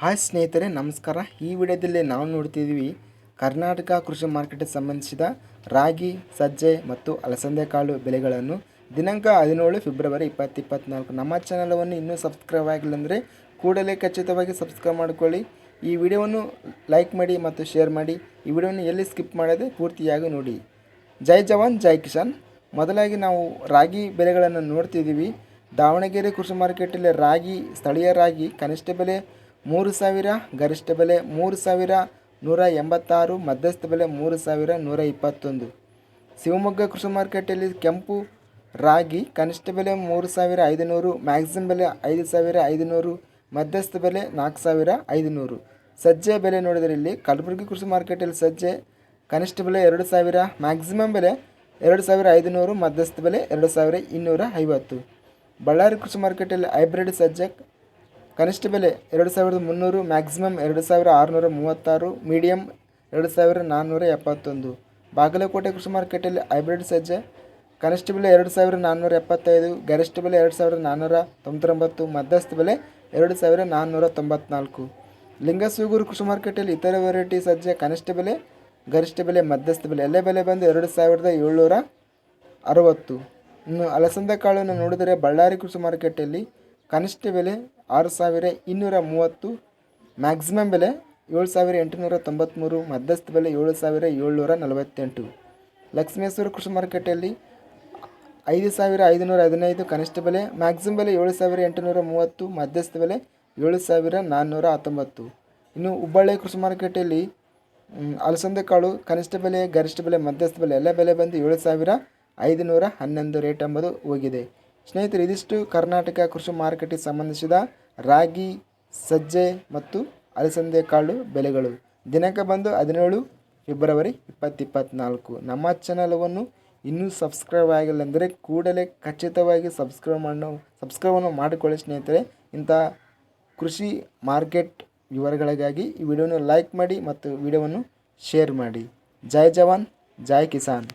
Hi ಸ್ನೇಹಿತರೆ, ನಮಸ್ಕಾರ. ಈ ವಿಡಿಯೋದಲ್ಲಿ ನಾವು ನೋಡ್ತಿದ್ದೀವಿ ಕರ್ನಾಟಕ ಕೃಷಿ ಮಾರ್ಕೆಟ್ಗೆ ಸಂಬಂಧಿಸಿದ ರಾಗಿ, ಸಜ್ಜೆ ಮತ್ತು ಅಲಸಂದೆ ಕಾಳು ಬೆಲೆಗಳನ್ನು ದಿನಾಂಕ ಹದಿನೇಳು ಫೆಬ್ರವರಿ ಇಪ್ಪತ್ತು ಇಪ್ಪತ್ತ್ನಾಲ್ಕು ನಮ್ಮ ಚಾನಲನ್ನು ಇನ್ನೂ ಸಬ್ಸ್ಕ್ರೈಬ್ ಆಗಿಲ್ಲ ಅಂದರೆ ಕೂಡಲೇ ಖಚಿತವಾಗಿ ಸಬ್ಸ್ಕ್ರೈಬ್ ಮಾಡಿಕೊಳ್ಳಿ. ಈ ವಿಡಿಯೋವನ್ನು ಲೈಕ್ ಮಾಡಿ ಮತ್ತು ಶೇರ್ ಮಾಡಿ. ಈ ವಿಡಿಯೋವನ್ನು ಎಲ್ಲಿ ಸ್ಕಿಪ್ ಮಾಡದೆ ಪೂರ್ತಿಯಾಗಿ ನೋಡಿ. ಜೈ ಜವಾನ್, ಜೈ ಕಿಸಾನ್. ಮೊದಲಾಗಿ ನಾವು ರಾಗಿ ಬೆಲೆಗಳನ್ನು ನೋಡ್ತಿದ್ದೀವಿ. ದಾವಣಗೆರೆ ಕೃಷಿ ಮಾರ್ಕೆಟಲ್ಲಿ ರಾಗಿ, ಸ್ಥಳೀಯ ರಾಗಿ, ಕನಿಷ್ಠ ಬೆಲೆ ಮೂರು ಸಾವಿರ, ಗರಿಷ್ಠ ಬೆಲೆ ಮೂರು ಸಾವಿರ, ನೂರ ಎಂಬತ್ತಾರು, ಮಧ್ಯಸ್ಥ ಬೆಲೆ ಮೂರು ಸಾವಿರ, ನೂರ ಇಪ್ಪತ್ತೊಂದು. ಶಿವಮೊಗ್ಗ ಕೃಷಿ ಮಾರ್ಕೆಟಲ್ಲಿ ಕೆಂಪು, ರಾಗಿ, ಕನಿಷ್ಠ ಬೆಲೆ ಮೂರು ಸಾವಿರ ಐದುನೂರು ಮ್ಯಾಕ್ಸಿಮಮ್ ಬೆಲೆ ಐದು ಸಾವಿರ ಐದುನೂರು, ಮಧ್ಯಸ್ಥ ಬೆಲೆ ನಾಲ್ಕು ಸಾವಿರ ಐದುನೂರು. ಸಜ್ಜೆ ಬೆಲೆ ನೋಡಿದರೆ ಇಲ್ಲಿ ಕಲಬುರಗಿ ಕೃಷಿ ಮಾರ್ಕೆಟಲ್ಲಿ ಸಜ್ಜೆ ಕನಿಷ್ಠ ಬೆಲೆ ಎರಡು ಸಾವಿರ ಮ್ಯಾಕ್ಸಿಮಮ್ ಬೆಲೆ ಎರಡು ಸಾವಿರ ಐದುನೂರು, ಮಧ್ಯಸ್ಥ ಬೆಲೆ ಎರಡು ಸಾವಿರ ಇನ್ನೂರ ಐವತ್ತು. ಬಳ್ಳಾರಿ ಕೃಷಿ ಮಾರ್ಕೆಟಲ್ಲಿ ಹೈಬ್ರಿಡ್ ಸಜ್ಜೆ ಕನಿಷ್ಠ ಬೆಲೆ ಎರಡು ಸಾವಿರದ ಮುನ್ನೂರು ಮ್ಯಾಕ್ಸಿಮಮ್ ಎರಡು ಸಾವಿರ ಆರುನೂರ ಮೂವತ್ತಾರು ಮೀಡಿಯಮ್ ಎರಡು ಸಾವಿರ ನಾನ್ನೂರ ಎಪ್ಪತ್ತೊಂದು. ಬಾಗಲಕೋಟೆ ಕೃಷಿ ಮಾರ್ಕೆಟಲ್ಲಿ ಹೈಬ್ರಿಡ್ ಸಜ್ಜೆ, ಕನಿಷ್ಠ ಬೆಲೆ ಎರಡು ಸಾವಿರ ನಾನ್ನೂರ ಎಪ್ಪತ್ತೈದು, ಗರಿಷ್ಠ ಬೆಲೆ ಎರಡು ಸಾವಿರದ ನಾನ್ನೂರ ತೊಂಬತ್ತೊಂಬತ್ತು, ಮಧ್ಯಸ್ಥ ಬೆಲೆ ಎರಡು ಸಾವಿರ ನಾನ್ನೂರ ತೊಂಬತ್ನಾಲ್ಕು. ಲಿಂಗಸೂಗೂರು ಕೃಷಿ ಮಾರ್ಕೆಟಲ್ಲಿ ಇತರ ವೆರೈಟಿ ಸಜ್ಜೆ, ಕನಿಷ್ಠ ಬೆಲೆ, ಗರಿಷ್ಠ ಬೆಲೆ, ಮಧ್ಯಸ್ಥ ಬೆಲೆ. ಎಲ್ಲ ಬೆಲೆ ಬಂದು ಎರಡು ಸಾವಿರದ ಏಳ್ನೂರ ಅರವತ್ತು. ಇನ್ನು ಅಲಸಂದೆ ಕಾಳನ್ನು ನೋಡಿದರೆ ಬಳ್ಳಾರಿ ಕೃಷಿ ಮಾರ್ಕೆಟಲ್ಲಿ ಕನಿಷ್ಠ ಬೆಲೆ ಆರು ಸಾವಿರ ಇನ್ನೂರ ಮೂವತ್ತು ಮ್ಯಾಕ್ಸಿಮಮ್ ಬೆಲೆ ಏಳು ಸಾವಿರ ಎಂಟುನೂರ ತೊಂಬತ್ತ್ಮೂರು ಮಧ್ಯಸ್ಥ ಬೆಲೆ ಏಳು ಸಾವಿರ ಏಳ್ನೂರ ನಲವತ್ತೆಂಟು. ಲಕ್ಷ್ಮೇಶ್ವರ ಕೃಷಿ ಮಾರ್ಕೆಟಲ್ಲಿ ಐದು ಸಾವಿರ ಐದುನೂರ ಹದಿನೈದು, ಕನಿಷ್ಠ ಬೆಲೆ ಮ್ಯಾಕ್ಸಿಮಮ್ ಬೆಲೆ ಏಳು ಸಾವಿರ ಎಂಟುನೂರ ಮೂವತ್ತು, ಮಧ್ಯಸ್ಥ ಬೆಲೆ ಏಳು ಸಾವಿರ ನಾನ್ನೂರ ಹತ್ತೊಂಬತ್ತು. ಇನ್ನು ಹುಬ್ಬಳ್ಳಿ ಕೃಷಿ ಮಾರ್ಕೆಟಲ್ಲಿ ಅಲಸಂದೆ ಕಾಳು, ಕನಿಷ್ಠ ಬೆಲೆ, ಗರಿಷ್ಠ ಬೆಲೆ, ಮಧ್ಯಸ್ಥ ಬೆಲೆ, ಎಲ್ಲ ಬೆಲೆ ಬಂದು ಏಳು ಸಾವಿರ ಐದುನೂರ ಹನ್ನೊಂದು ರೇಟ್ ಎಂಬುದು ಹೋಗಿದೆ. ಸ್ನೇಹಿತರೆ, ಇದಿಷ್ಟು ಕರ್ನಾಟಕ ಕೃಷಿ ಮಾರುಕಟ್ಟೆಗೆ ಸಂಬಂಧಿಸಿದ ರಾಗಿ, ಸಜ್ಜೆ ಮತ್ತು ಅಲಸಂದೆ ಕಾಳು ಬೆಲೆಗಳು. ದಿನಾಂಕ ಬಂದು ಹದಿನೇಳು ಫೆಬ್ರವರಿ ಇಪ್ಪತ್ತು ಇಪ್ಪತ್ತ್ನಾಲ್ಕು ನಮ್ಮ ಚಾನಲವನ್ನು ಇನ್ನೂ ಸಬ್ಸ್ಕ್ರೈಬ್ ಆಗಿಲ್ಲ ಅಂದರೆ ಕೂಡಲೇ ಖಚಿತವಾಗಿ ಸಬ್ಸ್ಕ್ರೈಬ್ ಮಾಡೋ ಸಬ್ಸ್ಕ್ರೈಬನ್ನು ಮಾಡಿಕೊಳ್ಳಿ ಸ್ನೇಹಿತರೆ. ಇಂಥ ಕೃಷಿ ಮಾರ್ಕೆಟ್ ವಿವರಗಳಿಗಾಗಿ ಈ ವಿಡಿಯೋನ ಲೈಕ್ ಮಾಡಿ ಮತ್ತು ವಿಡಿಯೋವನ್ನು ಶೇರ್ ಮಾಡಿ. ಜೈ ಜವಾನ್, ಜೈ ಕಿಸಾನ್.